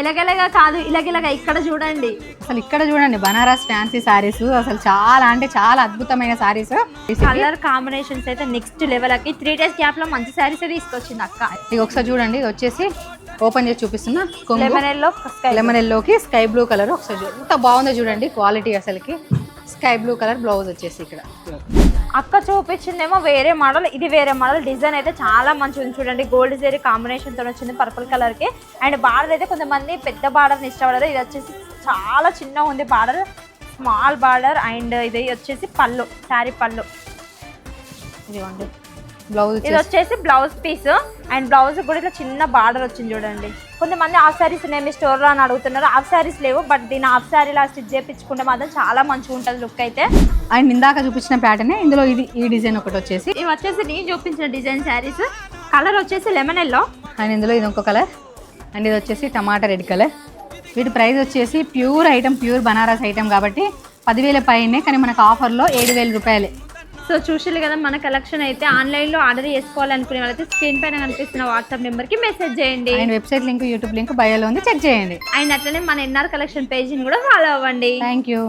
ఎలగెలగా కాదు ఇలగెలగా ఇక్కడ చూడండి. అసలు ఇక్కడ చూడండి బనారస్ ఫ్యాన్సీ సారీస్. అసలు చాలా అంటే చాలా అద్భుతమైన సారీస్. కలర్ కాంబినేషన్స్ అయితే నెక్స్ట్ లెవెల్ అకి త్రీ డేస్ గ్యాప్లో మంచి శారీస్ తీసుకొచ్చింది అక్క. ఇది ఒకసారి చూడండి ఇది వచ్చేసి ఓపెన్ చేసి చూపిస్తున్నా లెమన్ ఎల్లో స్కై లెమన్ ఎల్లోకి స్కై బ్లూ కలర్ ఒకసారి చూడండి ఎంత బాగుందో చూడండి క్వాలిటీ అసలుకి. స్కై బ్లూ కలర్ బ్లౌజ్ వచ్చేసి ఇక్కడ. అక్క చూపించిందేమో వేరే మోడల్ ఇది వేరే మోడల్. డిజైన్ అయితే చాలా మంచిగా ఉంది చూడండి. గోల్డ్ జరీ కాంబినేషన్తో వచ్చింది పర్పుల్ కలర్కి. అండ్ బార్డర్ అయితే కొంతమంది పెద్ద బార్డర్ ఇష్టపడరు. ఇది వచ్చేసి చాలా చిన్నగా ఉంది బార్డర్. స్మాల్ బార్డర్ అండ్ ఇది వచ్చేసి పళ్ళు శారీ పళ్ళు. ఇదిగోండి. బ్లౌజ్ ఇది వచ్చేసి. బ్లౌజ్ పీస్ అండ్ బ్లౌజ్ కూడా ఇట్లా చిన్న బార్డర్ వచ్చింది చూడండి. కొంతమంది హాఫ్ శారీస్ నేమి స్టోర్లో అని అడుగుతున్నారు. హాఫ్ శారీస్ లేవు బట్ దీని హాఫ్ శారీ లా స్టిచ్ చేయించుకుంటే మాత్రం చాలా మంచిగా ఉంటుంది లుక్ అయితే. అండ్ ఇందాక చూపించిన ప్యాటర్న్ ఇందులో ఇది ఈ డిజైన్ ఒకటి వచ్చేసి. ఇవి వచ్చేసి నేను చూపించిన డిజైన్ శారీస్ కలర్ వచ్చేసి లెమన్ ఎల్లో అండ్ ఇందులో ఇది ఇంకో కలర్ అండ్ ఇది వచ్చేసి టమాటా రెడ్ కలర్ వీటి ప్రైస్ వచ్చేసి pure item pure Banaras item కాబట్టి పదివేల పైనే కానీ మనకు ఆఫర్లో ఏడు వేల రూపాయలే. సో చూసారు కదా మన కలెక్షన్ అయితే ఆన్లైన్లో ఆర్డర్ చేసుకోవాలనుకునే వాళ్ళైతే స్క్రీన్ పైన కనిపిస్తున్న వాట్సాప్ నెంబర్కి మెసేజ్ చేయండి. And website link YouTube link బయోలో ఉంది చెక్ చేయండి. అండ్ అట్లనే మన ఎన్ఆర్ కలెక్షన్ పేజీని కూడా ఫాలో అవ్వండి. Thank you.